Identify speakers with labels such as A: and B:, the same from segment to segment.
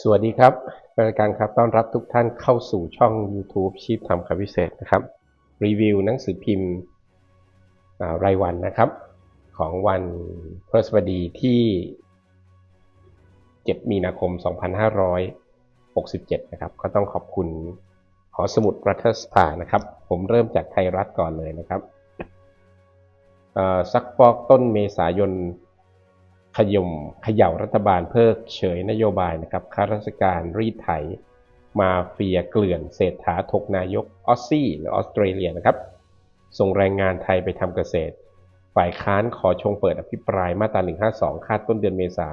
A: สวัสดีครับรายการครับต้อนรับทุกท่านเข้าสู่ช่อง YouTube ชีพทำคำพิเศษนะครับ รีวิวหนังสือพิมพ์รายวันนะครับ ของวันพฤหัสบดีที่ 7 มีนาคม 2567 นะครับ ก็ต้องขอบคุณหอสมุดรัฐสภานะครับ ผมเริ่มจากไทยรัฐก่อนเลยนะครับซักฟอกต้นเมษายน ขยมเขย่ารัฐบาลเพิกเฉยนโยบายนะครับข้าราชการรีดไถ มาเฟียเกลื่อนเศรษฐาถกนายกออสซี่หรือออสเตรเลียนะครับ ส่งแรงงานไทยไปทำเกษตร ฝ่ายค้านขอชงเปิดอภิปรายมาตรา 152 คาดต้นเดือนเมษา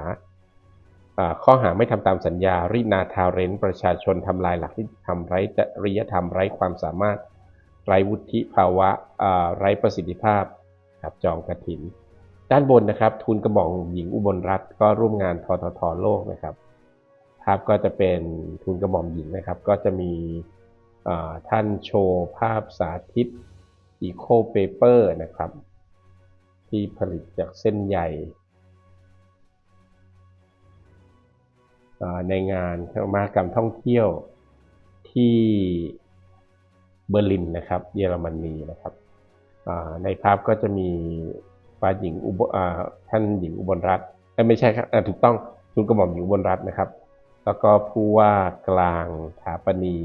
A: ข้อหาไม่ทำตามสัญญารีนาทาเรนต์ประชาชนทำลายหลักที่ทำไร้จริยธรรมไร้ความสามารถ ไร้วุฒิภาวะไร้ประสิทธิภาพครับจองกระถิน ด้านบนนะครับทุนกระหม่อมหญิงอุบลรัตน์ก็ร่วมงานทททโลกนะครับภาพก็จะเป็นทุนกระหม่อมหญิงนะครับ ก็จะมีท่านโชว์ภาพสาธิตอีโคเปเปอร์นะครับ ที่ผลิตจากเส้นใยอ่ในงานมหกรรมท่องเที่ยวที่เบอร์ลินนะครับ เยอรมนีนะครับในภาพก็จะมี ฝ่าหญิงอุบท่านหญิงอุบลรัตน์ไม่ใช่ครับถูกต้องทุนกระหม่อมหญิงอุบลรัตน์นะครับ แล้วก็ผู้ว่ากลางถาปณี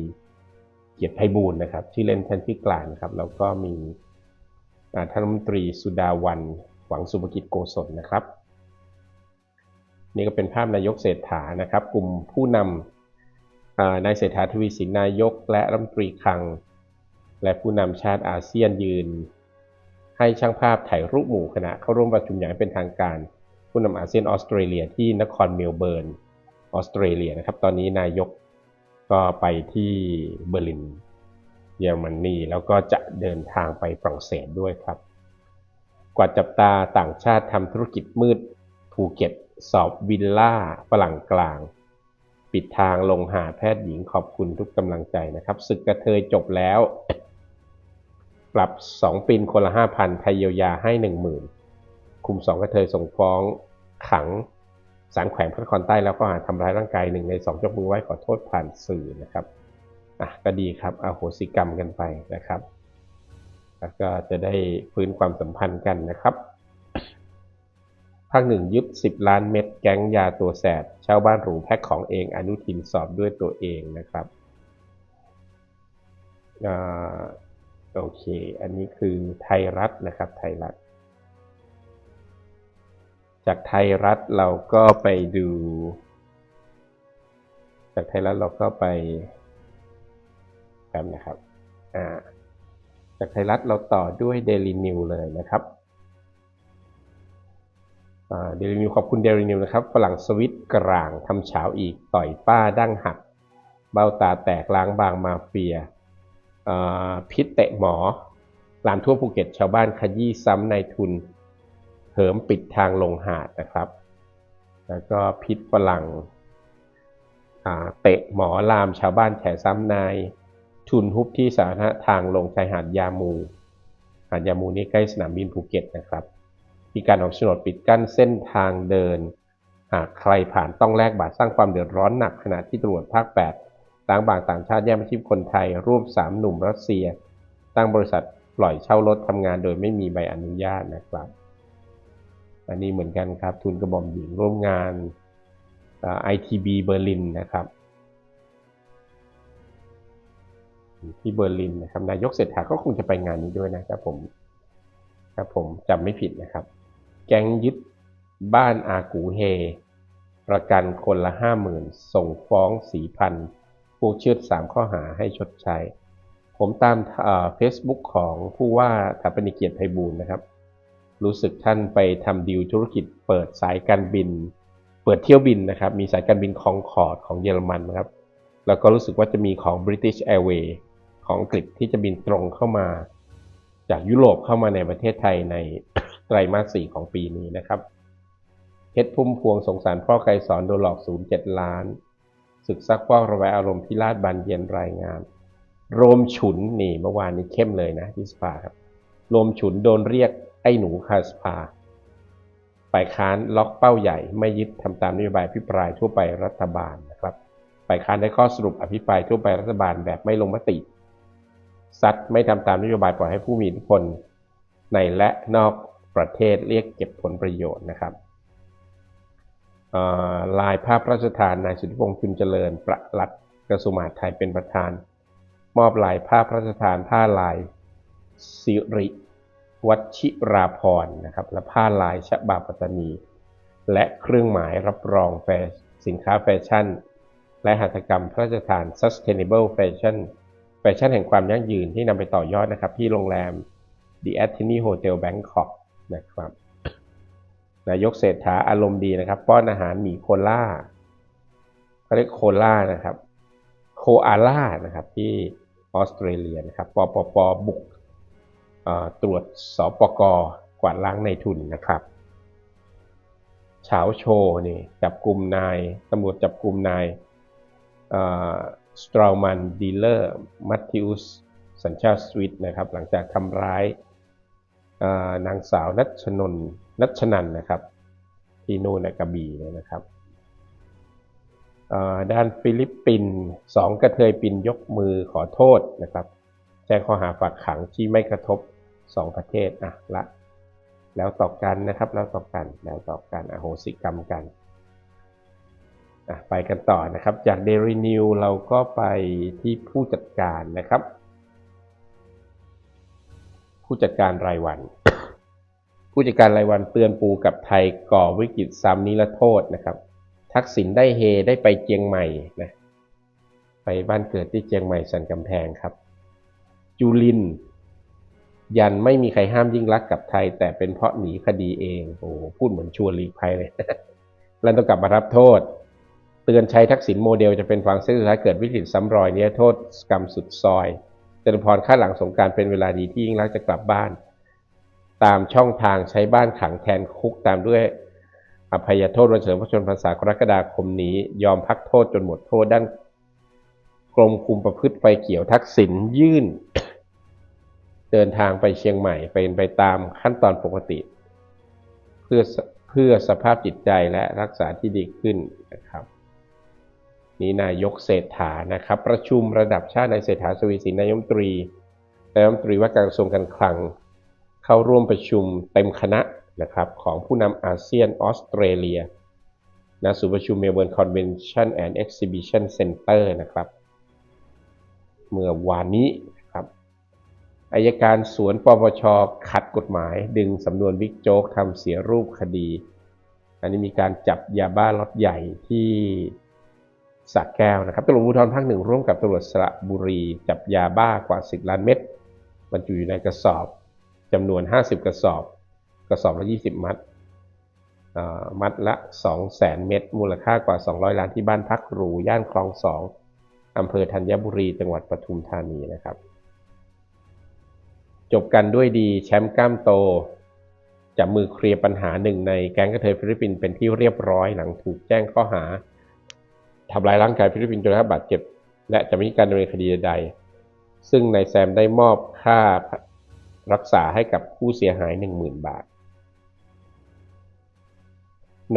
A: เกียรติไพบูลย์นะครับชื่อเล่นท่านชื่อกลางครับแล้วก็มีท่านรัฐมนตรีสุดาวันหวังสุภกิจโกศลนะครับ นี่ก็เป็นภาพนายกเศรษฐานะครับ กลุ่มผู้นำนายเศรษฐาทวีสินนายก และรัฐมนตรีคลัง และผู้นำชาติอาเซียนยืน ให้ช่างภาพถ่ายรูปหมู่คณะเข้าร่วมประชุมอย่างเป็นทางการ ผู้นำอาเซียนออสเตรเลียที่นครเมลเบิร์นออสเตรเลียนะครับ ตอนนี้นายกก็ไปที่เบอร์ลิน เยอรมนีแล้วก็จะเดินทางไปฝรั่งเศสด้วยครับ กว่าจับตาต่างชาติทำธุรกิจมืดภูเก็ต สอบวิลล่าฝรั่งกลาง ปิดทางลงหาแพทย์หญิงขอบคุณทุกกำลังใจนะครับศึกกระเทยจบแล้ว ปรับ 2ปีนคนละ 5,000ไทยเยียวยาให้ 10,000 คุม 2 กระเทยส่งฟ้องขังสารแขวงพระนครใต้แล้วก็หาทำร้ายร่างกายหนึ่งในสองยกมือไหว้ขอโทษผ่านสื่อนะครับอะก็ดีครับอาโหสิกรรมกันไปนะครับ แล้วก็จะได้ฟื้นความสัมพันธ์กันนะครับภาคหนึ่งยึด 10 ล้านเม็ดแก๊งยาตัวแสบเช่าบ้านหรูแพ็คของเองอนุทินสอบด้วยตัวเองนะครับอ่า โอเค อันนี้คือไทยรัฐนะครับ ไทยรัฐ จากไทยรัฐเราก็ไปดู จากไทยรัฐเราก็ไปแบบนะครับอ่าจากไทยรัฐเราต่อด้วย Daily New เลยนะครับเดลินิวขอบคุณเดลินิวนะครับฝรั่งสวิตกลางทำเฉาอีกต่อยป้าดั้งหัก เบ้าตาแตกล้างบางมาเฟีย พิษเตะหมอลามทั่วภูเก็ตชาวบ้านขยี้ซ้ำในทุนเหิมปิดทางลงหาดนะครับ แล้วก็พิษฝรั่งเตะหมอลามชาวบ้านแฉซ้ำนายทุนฮุบที่สาธารณะทางลงชายหาดยามู หาดยามูนี่ใกล้สนามบินภูเก็ตนะครับ มีการออกโฉนดปิดกั้นเส้นทางเดิน หากใครผ่านต้องแลกบัตรสร้างความเดือดร้อนหนักขณะที่ตำรวจภาค 8 ล้างบางต่างชาติแย่งอาชีพคนไทยร่วมสามหนุ่มรัสเซีย ตั้งบริษัทปล่อยเช่ารถทำงานโดยไม่มีใบอนุญาตนะครับ อันนี้เหมือนกันครับ ทุนกระบอกหญิงร่วมงานไอทีบีเบอร์ลินนะครับที่เบอร์ลินนะครับนายกเศรษฐาก็คงจะไปงานนี้ด้วยนะครับผมครับผมจำไม่ผิดนะครับ แก๊งยึดบ้านอากูเฮ ประกันคนละห้าหมื่นส่งฟ้องสีพัน ผู้เชื่อสามข้อหาให้ชดใช้ ผมตามเฟซบุ๊กของผู้ว่าถาปนิเกียรติไพบูลนะครับ รู้สึกท่านไปทำดีลธุรกิจเปิดสายการบิน เปิดเที่ยวบินนะครับ มีสายการบินคองคอร์ดของเยอรมันนะครับ แล้วก็รู้สึกว่าจะมีของ British Airways ของอังกฤษที่จะบินตรงเข้ามา จากยุโรปเข้ามาในประเทศไทยในไตรมาสสี่ของปีนี้นะครับเพชรพุ่มพวงสงสารพ่อไกรสอนโดนหลอกศูนย์เจ็ดล้าน ศึกซักฟอกระบายอารมณ์ที่ลาดบันเย็นรายงาน โรมฉุนนี่เมื่อวานนี้เข้มเลยนะที่สภาครับโรมฉุนโดนเรียกไอ้หนูคาสภาฝ่ายค้านล็อกเป้าใหญ่ ไม่ยึดทำตามนโยบายพิปรายทั่วไปรัฐบาลนะครับฝ่ายค้านได้ข้อสรุปอภิปรายทั่วไปรัฐบาลแบบไม่ลงมติซัดไม่ทำตามนโยบายปล่อยให้ผู้มีอิทธิพลในและนอกประเทศเรียกเก็บผลประโยชน์นะครับ ลายภาพพระราชทานนายสุทธิพงษ์จุนเจริญ ประหลัดกระทรวงมหาดไทยเป็นประธาน มอบลายภาพพระราชทานผ้าลายสิริวัชิราพรนะครับและผ้าลายฉบาปัตตานี และเครื่องหมายรับรองแฟชสินค้าแฟชั่น และหัตถกรรมพระราชทาน Sustainable Fashion แฟชั่นแห่งความยั่งยืนที่นำไปต่อยอดนะครับที่โรงแรม The a t h e n y Hotel Bangkok นะครับ นายกเศรษฐาอารมณ์ดีนะครับ ป้อนอาหารหมีโคล่าเขาเรียกโคล่านะครับโคอาล่านะครับที่ออสเตรเลียนะครับปปปบุกตรวจสปกกวาดล้างในทุนนะครับเฉาโชนี่จับกลุ่มนายตำรวจจับกลุ่มนายสตรอมันดีลเลอร์มัตติอุสสัญชาติสวิตนะครับหลังจากทำร้ายนางสาวนัชนน นัชนันนะครับที่นู่นนะกระบี่เนี่ยนะครับด้านฟิลิปปินส์สองกระเทยปินยกมือขอโทษนะครับแจ้งข้อหาฝากขังที่ไม่กระทบสองประเทศอะละ แล้วต่อกันนะครับ แล้วต่อกันแล้วต่อกันอโหสิกรรมกันอะไปกันต่อนะครับ จากเดลินิวเราก็ไปที่ผู้จัดการนะครับ ผู้จัดการรายวัน ผู้จัดการรายวันเตือนปูกับไทยก่อวิกฤตซ้ำนิรโทษนะครับ ทักษิณได้เฮได้ไปเจียงใหม่นะไปบ้านเกิดที่เจียงใหม่สันกำแพงครับ จุลิน ยันไม่มีใครห้ามยิ่งรักกับไทย แต่เป็นเพราะหนีคดีเองโอ้พูดเหมือนชวนลีกภัยเลยแล้วต้องกลับมารับโทษ เตือนใช้ทักษิณโมเดลจะเป็นฟังเส้นสุดท้ายเกิดวิกฤตซ้ำรอยเนี้ยโทษกรรมสุดซอยจตุพรคาดหลังสงการเป็นเวลาดีที่ยิ่งรักจะกลับบ้าน ตามช่องทางใช้บ้านขังแทนคุกตามด้วยอภัยโทษวันเฉลิมพระชนมพรรษากรกฎาคมนี้ ยอมพักโทษจนหมดโทษด้านกรมคุมประพฤติไฟเขียวทักษิณยื่น เดินทางไปเชียงใหม่เป็นไปตามขั้นตอนปกติ เพื่อเพื่อสภาพจิตใจและรักษาที่ดีขึ้นนะครับ นี่นายกเศรษฐานะครับ ประชุมระดับชาติในเศรษฐาสวีสินนายมนตรีนายมนตรีว่าการกระทรวงการคลัง เข้าร่วมประชุมเต็มคณะนะครับของผู้นำอาเซียนออสเตรเลียณศูนย์ประชุมเมลเบิร์นคอนเวนชั่นแอนด์เอ็กซิบิชันเซ็นเตอร์นะครับ เมื่อวานนี้นะครับอายการสวนปปชขัดกฎหมาย ดึงสำนวนบิ๊กโจ๊กทำเสียรูปคดี อันนี้มีการจับยาบ้าล็อตใหญ่ที่สระแก้วนะครับตำรวจภูธรภาคหนึ่งร่วมกับตำรวจสระบุรี จับยาบ้ากว่า 10 ล้านเม็ดบรรจุอยู่ในกระสอบ จำนวน 50 กระสอบ กระสอบละ 20 มัดมัดละ 200,000 เม็ดมูลค่ากว่า 200 ล้านที่บ้านพักหรู ย่านคลองสองอำเภอธัญบุรี จังหวัดปทุมธานีนะครับ จบกันด้วยดีแชมป์กล้ามโตจับมือเคลียร์ปัญหาหนึ่งในแก๊งกระเทยฟิลิปปินส์เป็นที่เรียบร้อยหลังถูกแจ้งข้อหาทำลายร่างกายฟิลิปปินส์จนได้รับบาดเจ็บ และจะไม่มีการดำเนินคดีใดๆซึ่งนายแซมได้มอบค่า รักษาให้กับผู้เสียหาย 10,000 บาท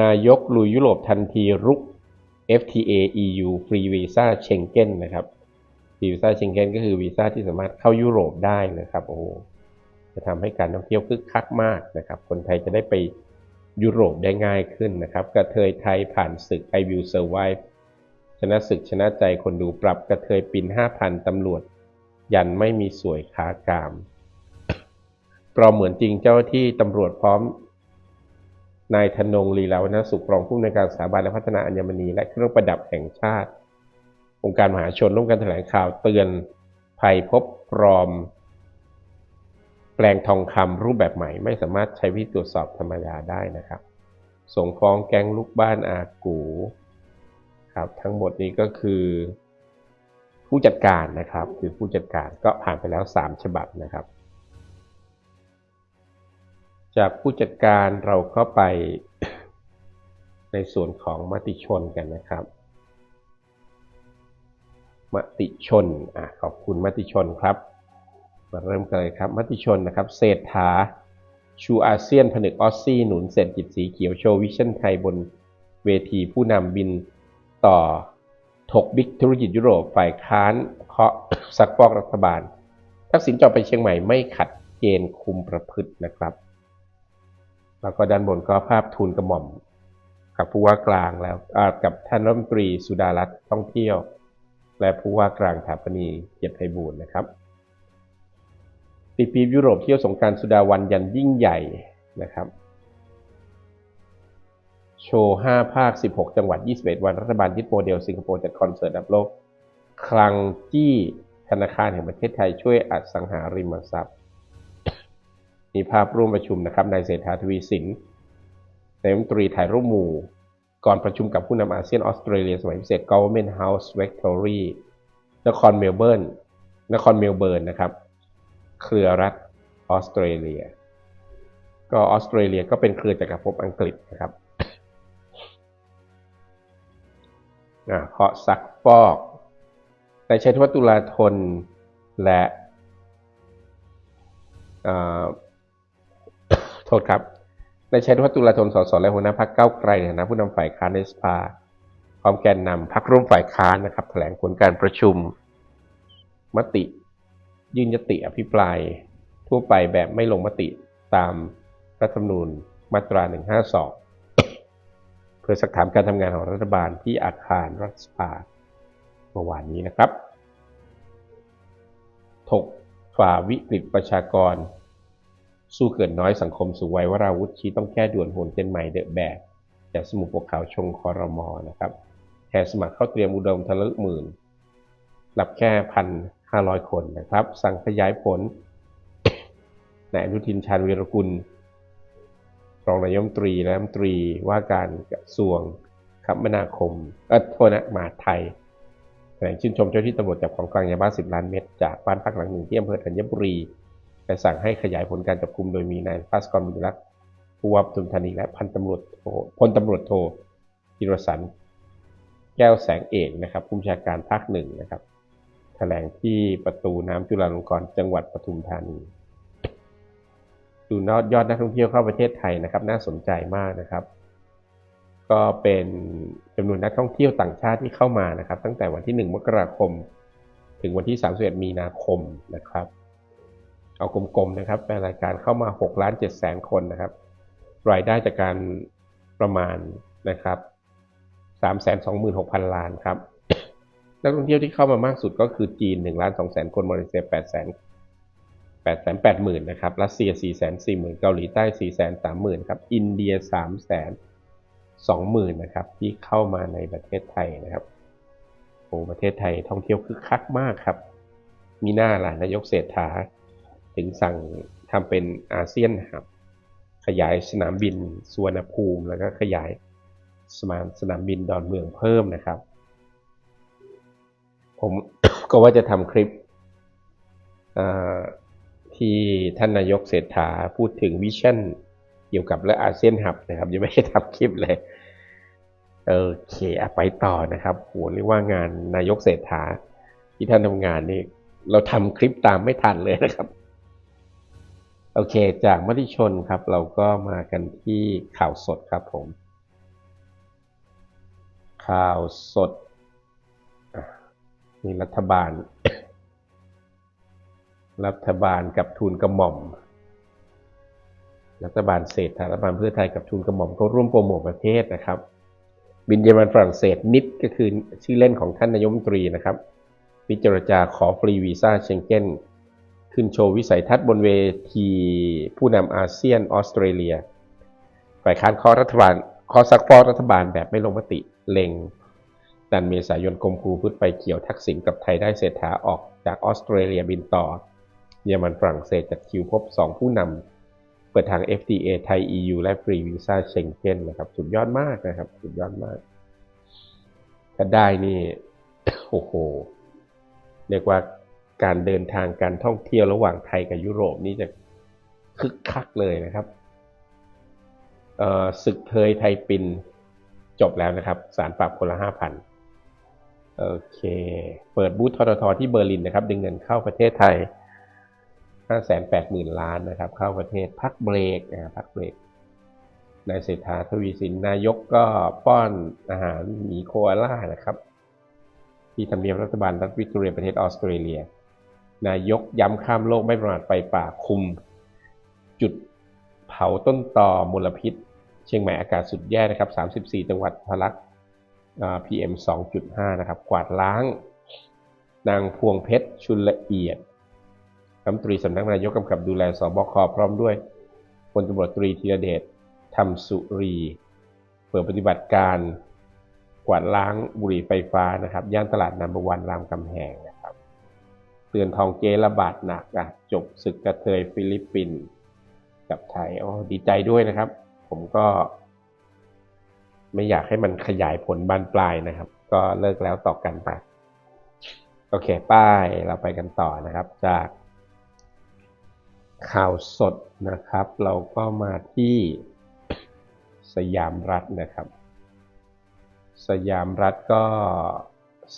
A: นายกลุยยุโรปทันทีรุก FTA EU ฟรีวีซ่าเชงเก้นนะครับฟรีวีซ่าเชงเกนก็คือวีซ่าที่สามารถเข้ายุโรปได้นะครับโอ้จะทำให้การท่องเที่ยวคึกคักมากนะครับ คนไทยจะได้ไปยุโรปได้ง่ายขึ้นนะครับ กระเทยไทยผ่านศึก I Will Survive ชนะศึกชนะใจคนดูปรับกระเทยปิน 5,000ตำรวจ ยันไม่มีสวยขากาม ปลอมเหมือนจริงเจ้าที่ตำรวจพร้อมนายธนงลีลาวนสุขรองผู้อำนวยการสถาบันและพัฒนาอัญมณี และเครื่องประดับแห่งชาติ องค์การมหาชนร่วมกันแถลงข่าวเตือนภัยพบปลอม แปลงทองคำรูปแบบใหม่ ไม่สามารถใช้วิธีตรวจสอบธรรมดาได้นะครับ ส่งฟ้องแก๊งลูกบ้านอากูครับทั้งหมดนี้ก็คือ ผู้จัดการนะครับ คือผู้จัดการก็ผ่านไปแล้ว 3 ฉบับนะครับ จากผู้จัดการเราก็ไปในส่วนของมติชนกันนะครับ มติชนอะขอบคุณมติชนครับ มาเริ่มกันเลยครับมติชนนะครับ เศรษฐาชูอาเซียนผนึกออสซี่หนุนเศรษฐกิจสีเขียวโชว์วิชั่นไทยบนเวทีผู้นำบินต่อถกบิ๊กธุรกิจยุโรปฝ่ายค้านเคาะซักฟอกรัฐบาล ทักษิณจอไปเชียงใหม่ไม่ขัดเกณฑ์คุมประพฤตินะครับ แล้วก็ด้านบนก็ภาพทูลกระหม่อม กับผู้ว่ากลางแล้วกับท่านรัฐมนตรีสุดารัตน์ท่องเที่ยว และผู้ว่ากลางสถาปนีเกียรติไพบูลย์นะครับติปียุโรปเที่ยวสงการสุดาวันยันยิ่งใหญ่นะครับ โชว์ 5 ภาค 16 จังหวัด 21 วันรัฐบาลยึดโมเดลสิงคโปร์จัดคอนเสิร์ตระดับโลก คลังจี้ธนาคารแห่งประเทศไทยช่วยอสังหาริมทรัพย์ มีภาพร่วมประชุมนะครับนายเศรษฐาทวีสินนายรัฐมนตรีถ่ายรูปหมู่ ก่อนประชุมกับผู้นำอาเซียนออสเตรเลียสมัยพิเศษ Government House Victory นครเมลเบิร์นนครเมลเบิร์นนะครับ เครือรัฐออสเตรเลีย ก็ออสเตรเลียก็เป็นเครือจักรภพอังกฤษนะครับเคาะซักฟอกนายชัยธวัฒน์ตุลาธนและ โทษครับนายชัยธวัฒน์ตุลาธนสสและหัวหน้าพรรคก้าวไกลในฐานะผู้นำฝ่ายค้านในสภาพร้อมแกนนำพรรคร่วมฝ่ายค้านนะครับแถลงผลการประชุม มติ ยื่นยติอภิปราย ทั่วไปแบบไม่ลงมติตามรัฐธรรมนูญมาตรา 152 เพื่อสักถามการทำงานของรัฐบาลที่อาคารรัฐสภาเมื่อวานนี้นะครับ ถกฝ่าวิกฤตประชากร สู้เกินน้อยสังคมสูงวัยวราวุธชี้ต้องแก้ด่วนโหนเจนใหม่เดอะแบกจากสมุทรปกขาวชงคอรมอนะครับแทนสมัครเข้าเตรียมอุดมทะลุหมื่นรับแค่พันห้าร้อยคนนะครับ สั่งขยายผลนายอนุทินชาญวีรกุลรองนายมตรีและมตรีว่าการกระทรวงคมนาคมเออโทษนะมาไทยแถลงชื่นชมเจ้าที่ตำรวจจับของกลางยาบ้า10ล้านเม็ดจากบ้านพักหลังหนึ่งที่อำเภอธัญบุรี และสั่งให้ขยายผลการจับกลุ่มโดยมีนายภาสกรบุญรักษ์ผู้ว่าปทุมธานีและพันตำรวจโทพลตำรวจโทจิรสันต์แก้วแสงเอกนะครับผู้บัญชาการภาคหนึ่งนะครับแถลงที่ประตูน้ำจุฬาลงกรณ์จังหวัดปทุมธานีดูยอดนักท่องเที่ยวเข้าประเทศไทยนะครับ น่าสนใจมากนะครับ ก็เป็นจำนวนนักท่องเที่ยวต่างชาติที่เข้ามานะครับ ตั้งแต่วันที่ 1 มกราคม ถึงวันที่ 31 มีนาคมนะครับ เอากลมๆนะครับแปลรายการเข้ามา6ล้าน7แสนคนนะครับ รายได้จากการประมาณนะครับ326,000 ล้านครับ นักท่องเที่ยวที่เข้ามามากสุดก็คือจีน1ล้าน2แสนคน มาเลเซีย8แสน8แสน8หมื่นนะครับ รัสเซีย4แสน4หมื่นเกาหลีใต้4แสน3หมื่นครับ อินเดีย3แสน2หมื่นนะครับ ที่เข้ามาในประเทศไทยนะครับโอ้ประเทศไทยท่องเที่ยวคึกคักมากครับ มีหน้าล่ะนายกเศรษฐา ถึงสั่งทำเป็นอาเซียนครับ ขยายสนามบินสุวรรณภูมิ แล้วก็ขยายสนามสนามบินดอนเมืองเพิ่มนะครับ ผมก็ว่าจะทำคลิปที่ท่านนายกเศรษฐาพูดถึงวิชั่นเกี่ยวกับและอาเซียนหับนะครับยังไม่ได้ทำคลิปเลยโอเคอะไปต่อนะครับโหเรียกว่างานนายกเศรษฐาที่ท่านทำงานนี่เราทำคลิปตามไม่ทันเลยนะครับ โอเค จากมติชนครับ เราก็มากันที่ข่าวสดครับผม ข่าวสดอะมีรัฐบาล รัฐบาลกับทุนกระหม่อม รัฐบาลเศรษฐารัฐบาลเพื่อไทยกับทุนกระหม่อมก็ร่วมโปรโมทประเทศนะครับ บินเยอรมันฝรั่งเศสนิดก็คือชื่อเล่นของท่านนายมนตรีนะครับวิจารจาขอฟรีวีซ่าเชงเก้น ขึ้นโชว์วิสัยทัศน์บนเวทีผู้นำอาเซียนออสเตรเลีย ฝ่ายค้านข้อรัฐบาลข้อซักฟอกรัฐบาลแบบไม่ลงมติเล็งดันเมษายนกรมครูพุทธไปเกี่ยวทักษิณกับไทยได้เศรษฐาออกจากออสเตรเลียบินต่อ เยอรมันฝรั่งเศสจัดคิวพบ 2 ผู้นำเปิดทาง FDA ไทย EU และฟรีวีซ่าเชงเก้นนะครับ สุดยอดมากนะครับ สุดยอดมาก ถ้าได้นี่ โอ้โห เรียกว่า การเดินทางการท่องเที่ยวระหว่างไทยกับยุโรปนี่จะคึกคักเลยนะครับศึกเคยไทยปินจบแล้วนะครับ สารปรับคนละห้าพันโอเค เปิดบูธทททที่เบอร์ลินนะครับ ดึงเงินเข้าประเทศไทยห้าแสนแปดหมื่นล้านนะครับ เข้าประเทศพักเบรกนะพักเบรกนายเศรษฐาทวีสินนายกก็ป้อนอาหารหมีโคอาล่านะครับ ที่ทำเนียบรัฐบาลรัฐวิกตอเรียประเทศออสเตรเลีย นายกย้ำข้ามโลกไม่ประมาทไฟป่าคุม จุดเผาต้นต่อมลพิษ เชียงใหม่อากาศสุดแย่นะครับ 34 จังหวัดทะลัก PM 2.5 นะครับ กวาดล้าง นางพวงเพชรชุนละเอียดรัฐมนตรีสำนักนายกกำกับดูแลสบคพร้อมด้วยพลตำรวจตรีธีรเดชธรรมสุรีเปิดปฏิบัติการกวาดล้างบุหรี่ไฟฟ้านะครับ ย่านตลาดนัมเบวันรามคำแหงนะครับ เตือนทองเกระบาดหนักอะจบศึกกระเทยฟิลิปปินส์กับไทยอ๋อดีใจด้วยนะครับ ผมก็ ไม่อยากให้มันขยายผลบานปลายนะครับ ก็เลิกแล้วต่อกันไปโอเค ป้ายเราไปกันต่อนะครับ จาก ข่าวสดนะครับ เราก็มาที่สยามรัฐนะครับ สยามรัฐก็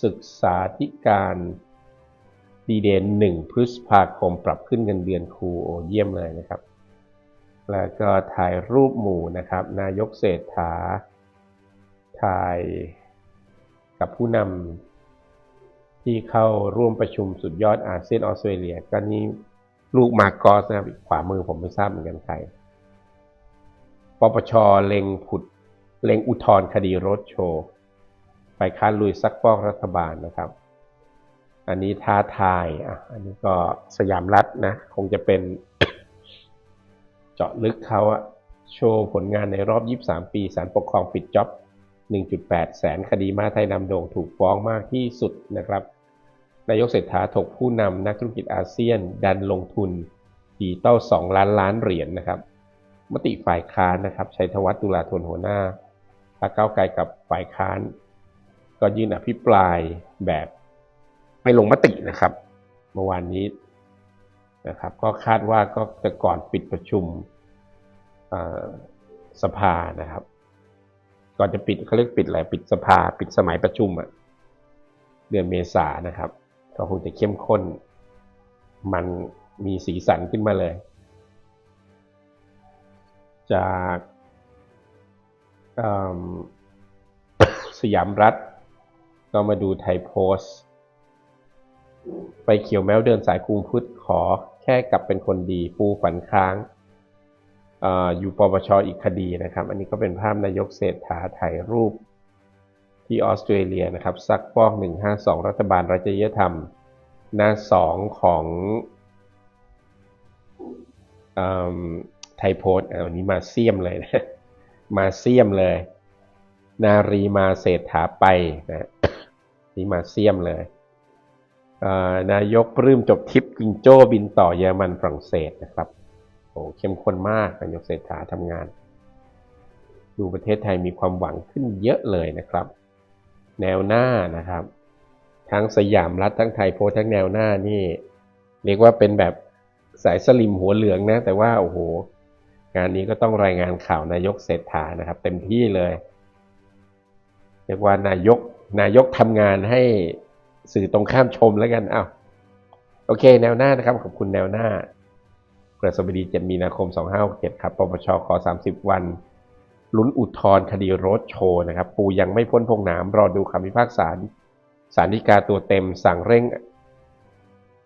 A: ศึกษาธิการ ดีเดนหนึ่งพฤษภาคมปรับขึ้นเงินเดือนครูโอเยี่ยมเลยนะครับ แล้วก็ถ่ายรูปหมู่นะครับ นายกเศรษฐา ถ่ายกับผู้นำที่เข้าร่วมประชุมสุดยอดอาเซียนออสเตรเลีย ก็นี่ลูกมาร์กอสนะครับขวามือผมไม่ทราบเหมือนกันใครปปชเล็งผุดเล็งอุทธรณ์คดีรถโชว์ ไปค้านลุยซักฟอกรัฐบาลนะครับ อันนี้ท้าทายอะอันนี้ก็สยามรัฐนะ คงจะเป็นเจาะลึกเขาอะโชว์ผลงานในรอบ 23 ปีสารปกครองปิดจ็อบ 1.8 แสนคดีมาไทยนำโด่งถูกฟ้องมากที่สุดนะครับนายกเศรษฐาถกผู้นำนักธุรกิจอาเซียน ดันลงทุนดิจิตอล2ล้านล้านเหรียญนนะครับ มติฝ่ายค้านนะครับชัยธวัฒน์ตุลาธนหัวหน้าพรรคก้าวไกลกับฝ่ายค้าน ก็ยื่นอภิปรายแบบ ไม่ลงมตินะครับเมื่อวานนี้นะครับ ก็คาดว่าก็จะก่อนปิดประชุมสภานะครับ ก่อนจะปิดเขาเรียกปิดอะไรปิดสภา ปิดสมัยประชุมอะเดือนเมษานะครับ ก็คงจะเข้มข้น มันมีสีสันขึ้นมาเลย จากสยามรัฐ ก็มาดูไทยโพสต์ ไปเขียวแมวเดินสายคุงพุทธขอแค่กลับเป็นคนดี ปูฝันค้างออยู่ปปชออีกคดีนะครับ อันนี้ก็เป็นภาพนายกเศรษฐาถ่ายรูปที่ออสเตรเลียนะครับ ซักฟอก 152 รัฐบาลรัฐยธรรม หน้าสองของไทยโพสต์อันนี้มาเซียมเลยนะ มาเซียมเลย นารีมาเศรษฐาไปนะนี่มาเซียมเลย นายกปลื้มจบทริปกิงโจ้บินต่อเยอรมันฝรั่งเศสนะครับโอ้เข้มข้นมากนายกเศรษฐาทำงาน ดูประเทศไทยมีความหวังขึ้นเยอะเลยนะครับ แนวหน้านะครับ ทั้งสยามรัฐทั้งไทยโพทั้งแนวหน้านี่เรียกว่าเป็นแบบสายสลิมหัวเหลืองนะ แต่ว่าโอ้โห งานนี้ก็ต้องรายงานข่าวนายกเศรษฐานะครับ เต็มที่เลย เรียกว่านายกนายกทำงานให้ สื่อตรงข้ามชมแล้วกันอ้าวโอเค แนวหน้านะครับ ขอบคุณแนวหน้าพฤหัสบดี 7 มีนาคม 2567 ครับปปชขอ 30 วันลุ้นอุทธรคดีรถโชว์นะครับ ปูยังไม่พ้นพงน้ำรอดูคำพิพากษาสารดีกาตัวเต็มสั่งเร่ง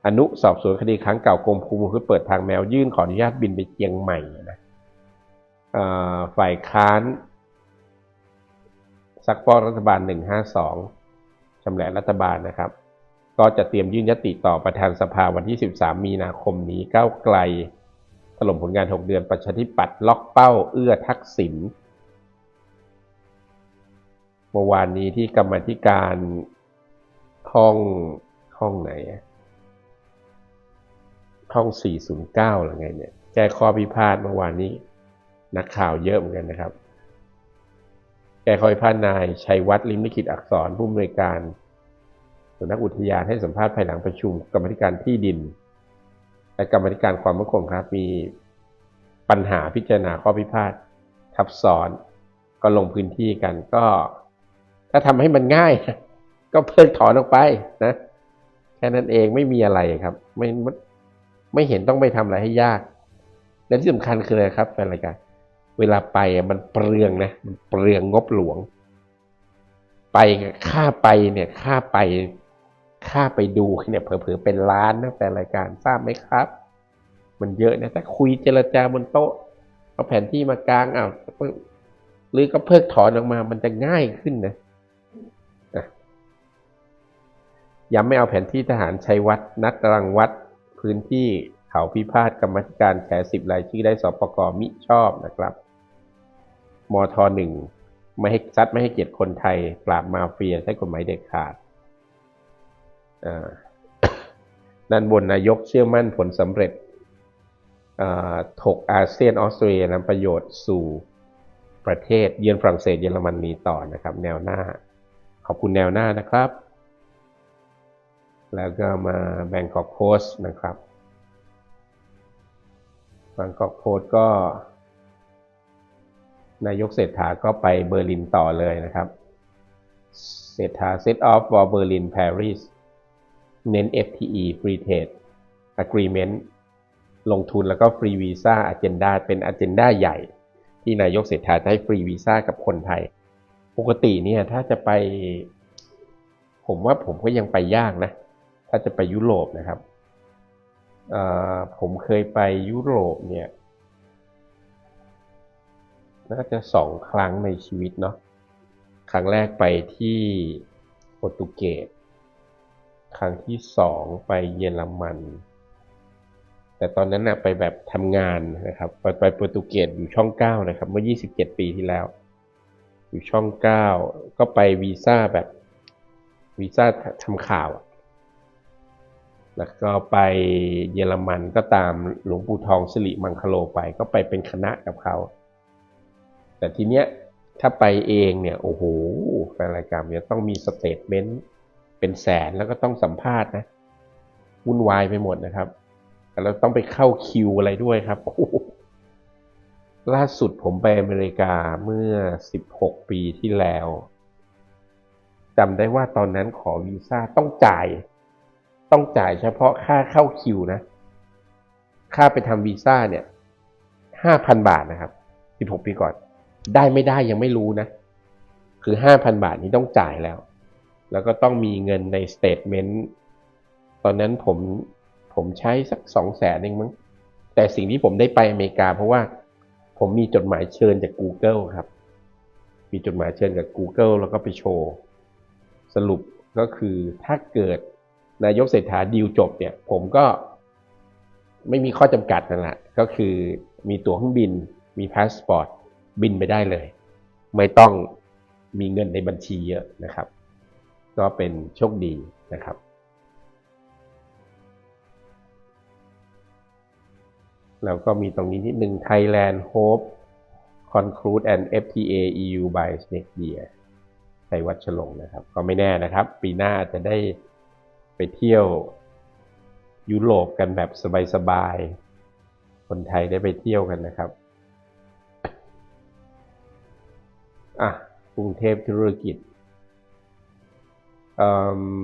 A: อนุสอบสวนคดีครั้งเก่ากรมภูมิพุทธเปิดทางแมวยื่นขออนุญาตบินไปเชียงใหม่นะฝ่ายค้านซักฟอกรัฐบาล 152 ชำแหละรัฐบาลนะครับ ก็จะเตรียมยื่นยติต่อประธานสภาวันที่ 13 มีนาคมนี้ก้าวไกล ถล่มผลงาน 6 เดือนประชาธิปัตย์ล็อกเป้าเอื้อทักษิณเมื่อวานนี้ที่กรรมธิการห้องห้องไหนห้อง 409หรือไงเนี่ย แก้ข้อพิพาทเมื่อวานนี้ นักข่าวเยอะเหมือนกันนะครับ แก้ข้อพิพานาย ชัยวัฒน์ลิมลิขิตอักษรผู้อำนวยการสำนักอุทยานให้สัมภาษณ์ภายหลังประชุมกรรมธิการที่ดิน และกรรมธิการความมั่นคงครับมีปัญหาพิจารณาข้อพิพาททับซ้อนก็ลงพื้นที่กันก็ ถ้าทำให้มันง่าย ก็เพิกถอนออกไปนะแค่นั้นเองไม่มีอะไรครับ ไม่ไม่เห็นต้องไปทำอะไรให้ยากและที่สำคัญคืออะไรครับแฟนรายการ เวลาไปมันเปลืองนะมันเปลืองงบหลวง ไปค่าไปเนี่ยค่าไปค่าไปดูเนี่ยเผลอๆเป็นล้านนะแต่รายการทราบไหมครับ มันเยอะนะถ้าคุยเจรจาบนโต๊ะเอาแผนที่มากลางอ้าวหรือก็เพิกถอนออกมา มันจะง่ายขึ้นนะอย้ำไม่เอาแผนที่ทหารชัยวัดนัดรังวัด พื้นที่เขาพิพาทกรรมธิการแฉสิบรายชื่อได้สปกมิชอบนะครับ มทหนึ่งไม่ให้ซัดไม่ให้เกียรติคนไทย ปราบมาเฟียใช้กฎหมายเด็ดขาดอ่าด้านบนนายกเชื่อมั่นผลสำเร็จถกอาเซียนออสเตรเลียนำประโยชน์สู่ประเทศเยือนฝรั่งเศสเยอรมนีต่อนะครับ แนวหน้า ขอบคุณแนวหน้านะครับ แล้วก็มาแบงกอกโพสต์นะครับแบงกอกโพสต์ก็ นายกเศรษฐาก็ไปเบอร์ลินต่อเลยนะครับ เศรษฐา set off for Berlin Paris เน้น FTE Free Trade Agreement ลงทุนแล้วก็ฟรีวีซ่า agenda เป็น agenda ใหญ่ ที่นายกเศรษฐาให้ฟรีวีซ่ากับคนไทย ปกติเนี่ยถ้าจะไป ผมว่าผมก็ยังไปยากนะ ถ้าจะไปยุโรปนะครับผมเคยไปยุโรปเนี่ย น่าจะสองครั้งในชีวิตเนาะครั้งแรกไปที่โปรตุเกสครั้งที่สองไปเยอรมัน แต่ตอนนั้นนะไปแบบทำงานนะครับ ไปไปโปรตุเกสอยู่ช่องเก้านะครับ เมื่อ 27 ปีที่แล้ว อยู่ช่องเก้าก็ไปวีซ่าแบบวีซ่าทำข่าวแล้วก็ไปเยอรมันก็ตามหลวงปู่ทองสิริมังคโลไป ก็ไปเป็นคณะกับเขา แต่ทีเนี้ยถ้าไปเองเนี่ยโอ้โหแฟนรายการเนี่ยต้องมีสเตทเมนต์เป็นแสนแล้วก็ต้องสัมภาษณ์นะวุ่นวายไปหมดนะครับแล้วต้องไปเข้าคิวอะไรด้วยครับล่าสุดผมไปอเมริกาเมื่อ 16 ปีที่แล้วจำได้ว่าตอนนั้นขอวีซ่าต้องจ่าย ต้องจ่ายเฉพาะค่าเข้าคิวนะ ค่าไปทำวีซ่าเนี่ย 5,000 บาทนะครับ 16 ปีก่อน ได้ไม่ได้ยังไม่รู้นะ คือ5,000บาทนี้ต้องจ่ายแล้ว แล้วก็ต้องมีเงินในสเตทเมนต์ตอนนั้นผมผมใช้สักสองแสนเองมั้งแต่สิ่งที่ผมได้ไปอเมริกา เพราะว่าผมมีจดหมายเชิญจาก Google ครับ มีจดหมายเชิญจาก Google แล้วก็ไปโชว์ สรุปก็คือถ้าเกิดนายกเศรษฐาดีลจบเนี่ย ผมก็ไม่มีข้อจำกัดนั่นแหละก็คือมีตั๋วเครื่องบิน มีพาสปอร์ต บินไปได้เลย ไม่ต้องมีเงินในบัญชีเยอะนะครับ ก็เป็นโชคดีนะครับแล้วก็มีตรงนี้นิดหนึ่ง Thailand Hope conclude an FTA EU by next year ชัยวัชลงนะครับ ก็ไม่แน่นะครับ ปีหน้าจะได้ไปเที่ยวยุโรปกันแบบสบายๆ คนไทยได้ไปเที่ยวกันนะครับ อะกรุงเทพธุรกิจ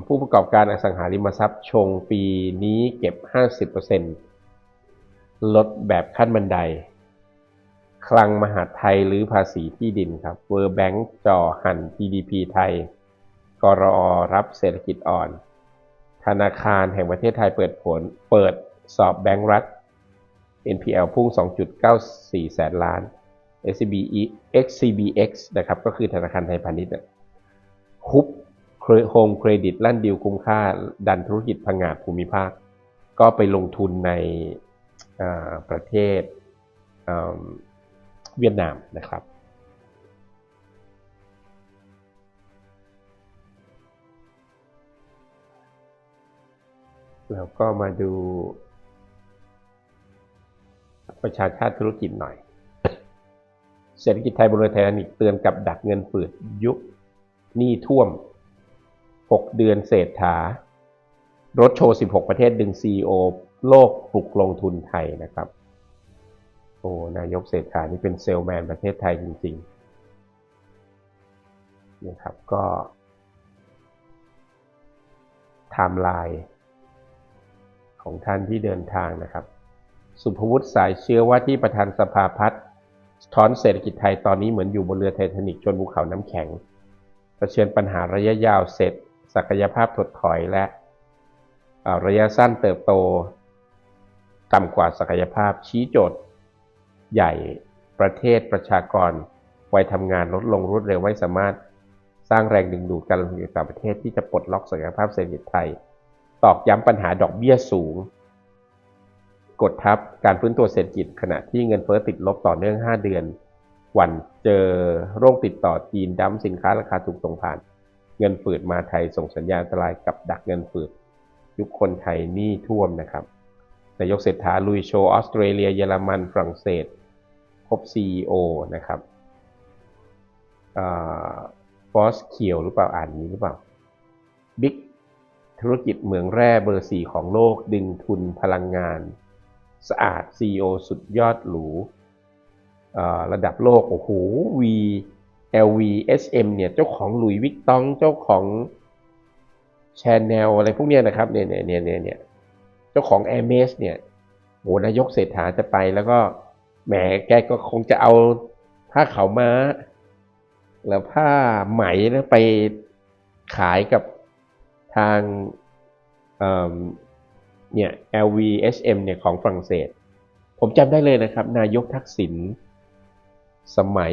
A: ผู้ประกอบการอสังหาริมทรัพย์ชงปีนี้เก็บ 50%ลดแบบขั้นบันได คลังมหาไทยหรือภาษีที่ดินครับเวอร์แบงก์จ่อหัน GDP ไทย กรอรับเศรษฐกิจอ่อน ธนาคารแห่งประเทศไทยเปิดผลเปิดสอบแบงก์รัฐ NPL พุ่ง 2.94 แสนล้าน SCB XCBX นะครับก็คือธนาคารไทยพาณิชย์ฮุบโฮมเครดิตลั่นดิวคุ้มค่า ดันธุรกิจพังงาภูมิภาค ก็ไปลงทุนในประเทศเวียดนามนะครับแล้วก็มาดูประชาชาติธุรกิจหน่อย เศรษฐกิจไทยบนเรือไททานิกเตือนกับดักเงินฝืดยุคหนี้ท่วม 6 เดือนเศรษฐารถโชว์ 16 ประเทศดึง CEO โลกปลุกลงทุนไทยนะครับ โอ้ นายกเศรษฐานี่เป็นเซลแมนประเทศไทยจริงๆนะครับก็ไทม์ไลน์ของท่านที่เดินทางนะครับ สุภวุฒิสายเชื้อว่าที่ประธานสภาพัฒน์ สะท้อนเศรษฐกิจไทยตอนนี้เหมือนอยู่บนเรือไททานิกจนภูเขาน้ำแข็งเผชิญปัญหาระยะยาวเสร็จ ศักยภาพถดถอยและระยะสั้นเติบโต ต่ำกว่าศักยภาพชี้โจทย์ ใหญ่ประเทศประชากรวัยทำงานลดลงรวดเร็วไม่สามารถสร้างแรงดึงดูดการลงทุนจากต่างประเทศที่จะปลดล็อกศักยภาพเศรษฐกิจไทย ตอกย้ำปัญหาดอกเบี้ยสูง กดทับการฟื้นตัวเศรษฐกิจขณะที่เงินเฟ้อติดลบต่อเนื่อง 5 เดือน วันเจอโรคติดต่อจีนดั้มสินค้าราคาถูกส่งผ่าน เงินฝืดมาไทยส่งสัญญาณอันตรายกับดักเงินฝืด ยุคคนไทยหนี้ท่วมนะครับนายกเศรษฐาลุยโชว์ออสเตรเลียเยอรมันฝรั่งเศสพบ CEO นะครับฟอสเคียวหรือเปล่าอ่านนี้หรือเปล่าบิ๊กธุรกิจเหมืองแร่เบอร์สี่ของโลกดึงทุนพลังงาน สะอาด CEO สุดยอดหรูระดับโลก โอ้โห V LV SM เนี่ยเจ้าของหลุยวิกตองเจ้าของแชนแนลอะไรพวกเนี้ยนะครับเนี่ยเนี่ยเนี่ยเนี่ยเนี่ยเจ้าของ Air m e s เนี่ยโหนายกเศรษฐาจะไปแล้วก็แหมแกก็คงจะเอาผ้าขาวม้า แล้วผ้าไหมนะไปขายกับทาง เนี่ย LVSM เนี่ยของฝรั่งเศส ผมจำได้เลยนะครับ นายกทักษิณสมัย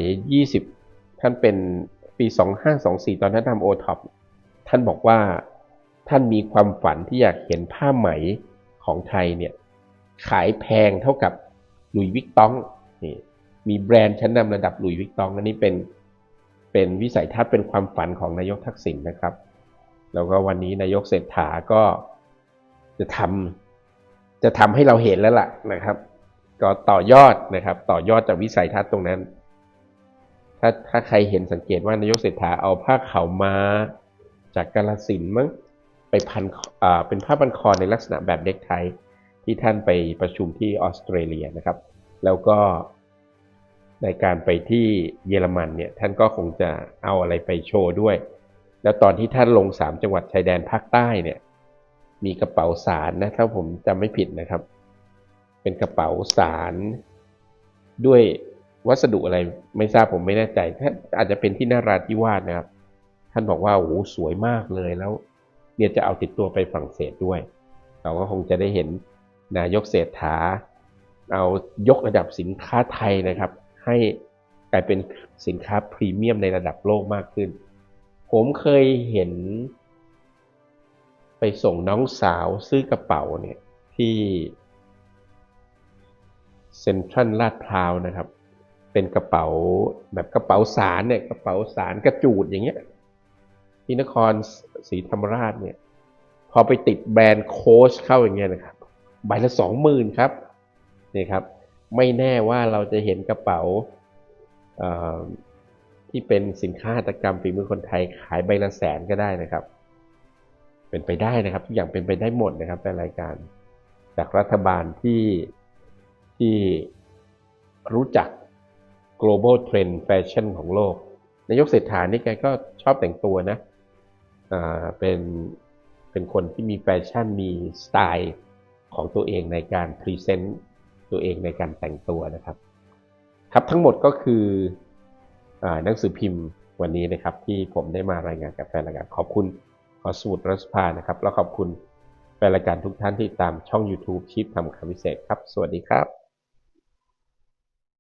A: 20 ท่านเป็นปี 2524 ตอนนั้นทำโอท็อปท่านบอกว่าท่านมีความฝันที่อยากเห็นผ้าไหมของไทยเนี่ยขายแพงเท่ากับหลุยวิกตองนี่มีแบรนด์ชั้นนำระดับหลุยวิกตองอันนี้เป็นเป็นวิสัยทัศน์เป็นความฝันของนายกทักษิณนะครับ แล้วก็วันนี้นายกเศรษฐาก็ จะทำจะทำให้เราเห็นแล้วล่ะนะครับ ก็ต่อยอดนะครับ ต่อยอดจากวิสัยทัศน์ตรงนั้น ถ้าถ้าใครเห็นสังเกตว่านายกเศรษฐาเอาผ้าขาวมาจากกาลสินมั้งไปพันอ่าเป็นผ้าพันคอในลักษณะแบบเด็กไทยที่ท่านไปประชุมที่ออสเตรเลียนะครับ แล้วก็ในการไปที่เยอรมันเนี่ยท่านก็คงจะเอาอะไรไปโชว์ด้วย แล้วตอนที่ท่านลงสามจังหวัดชายแดนภาคใต้เนี่ย มีกระเป๋าสารนะถ้าผมจำไม่ผิดนะครับ เป็นกระเป๋าสารด้วยวัสดุอะไรไม่ทราบผมไม่แน่ใจท่านอาจจะเป็นที่นาราธิวาสนะครับ ท่านบอกว่าโอ้สวยมากเลยแล้ว เนี่ยจะเอาติดตัวไปฝรั่งเศสด้วย เราก็คงจะได้เห็นนายกเศรษฐา เอายกระดับสินค้าไทยนะครับ ให้กลายเป็นสินค้าพรีเมียมในระดับโลกมากขึ้น ผมเคยเห็น ไปส่งน้องสาวซื้อกระเป๋าเนี่ยที่เซ็นทรัลลาดพร้าวนะครับ เป็นกระเป๋าแบบกระเป๋าสารเนี่ยกระเป๋าสารกระจูดอย่างเงี้ยที่นครศรีธรรมราชเนี่ยพอไปติดแบรนด์โค้ชเข้าอย่างเงี้ยนะครับใบละสองหมื่นครับนี่ครับ ไม่แน่ว่าเราจะเห็นกระเป๋าที่เป็นสินค้าหัตถกรรมฝีมือคนไทยขายใบละแสนก็ได้นะครับ เป็นไปได้นะครับทุกอย่างเป็นไปได้หมดนะครับในรายการ จากรัฐบาลที่ที่รู้จัก global trend fashion ของโลก นายกเศรษฐานี่แกก็ชอบแต่งตัวนะอ่าเป็นเป็นคนที่มีแฟชั่นมีสไตล์ของตัวเองในการพรีเซนต์ตัวเองในการแต่งตัวนะครับ ครับทั้งหมดก็คืออหนังสือพิมพ์วันนี้นะครับ ที่ผมได้มารายงานกับแฟนรายการขอบคุณ อสมุดรัฐสภานะครับ แล้วขอบคุณแฟนรายการทุกท่านที่ตามช่อง YouTube ชีพทำคำวิเศษครับ สวัสดีครับ